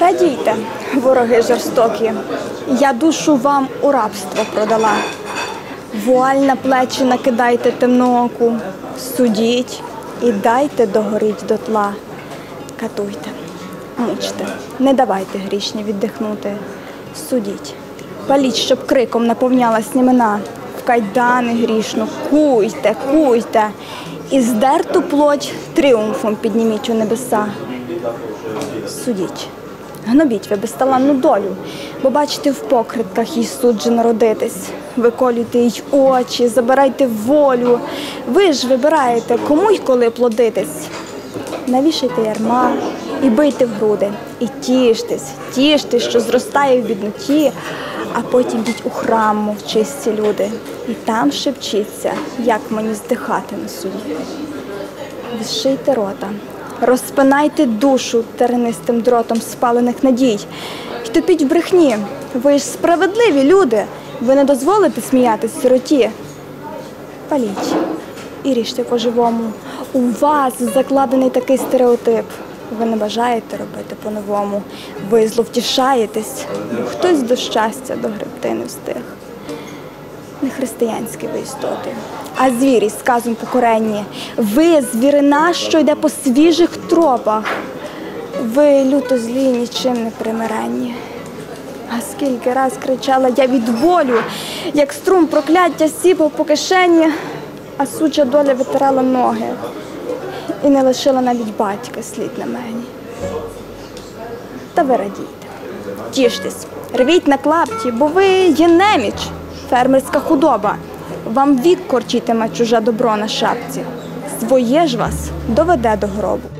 Радійте, вороги жорстокі, я душу вам у рабство продала. Вуаль на плечі накидайте темнооку, судіть і дайте догоріть дотла. Катуйте, мучте, не давайте грішні віддихнути. Судіть, паліть, щоб криком наповнялась німена. В кайдани грішну, куйте, куйте, і здерту плоть тріумфом підніміть у небеса. Судіть, гнобіть ви безталанну долю, бо бачите, в покритках їй суджено родитись. Виколюйте їй очі, забирайте волю. Ви ж вибираєте, кому й коли плодитись. Навішайте ярма і бийте в груди. І тіштесь, тіштесь, що зростає в бідноті, а потім йдіть у храм, мов чисті люди, і там шепчіться, як мені здихати на суді. Відшийте рота, розпинайте душу тернистим дротом спалених надій. І в брехні. Ви ж справедливі люди. Ви не дозволите сміятись сироті. Паліть і ріжте по-живому. У вас закладений такий стереотип. Ви не бажаєте робити по-новому. Ви зловтішаєтесь, бо хтось до щастя догребти не встиг не християнські ви істоти, а звірі з казом покоренні. Ви звірина, що йде по свіжих тропах. Ви люто злі, нічим не примиренні. А скільки раз кричала я від болю, як струм прокляття сіпав по кишені, а суча доля витирала ноги і не лишила навіть батька слід на мені. Та ви радійте, тіштесь, рвіть на клапті, бо ви є неміч, фермерська худоба. Вам вік корчитиме чуже добро на шапці. Своє ж вас доведе до гробу.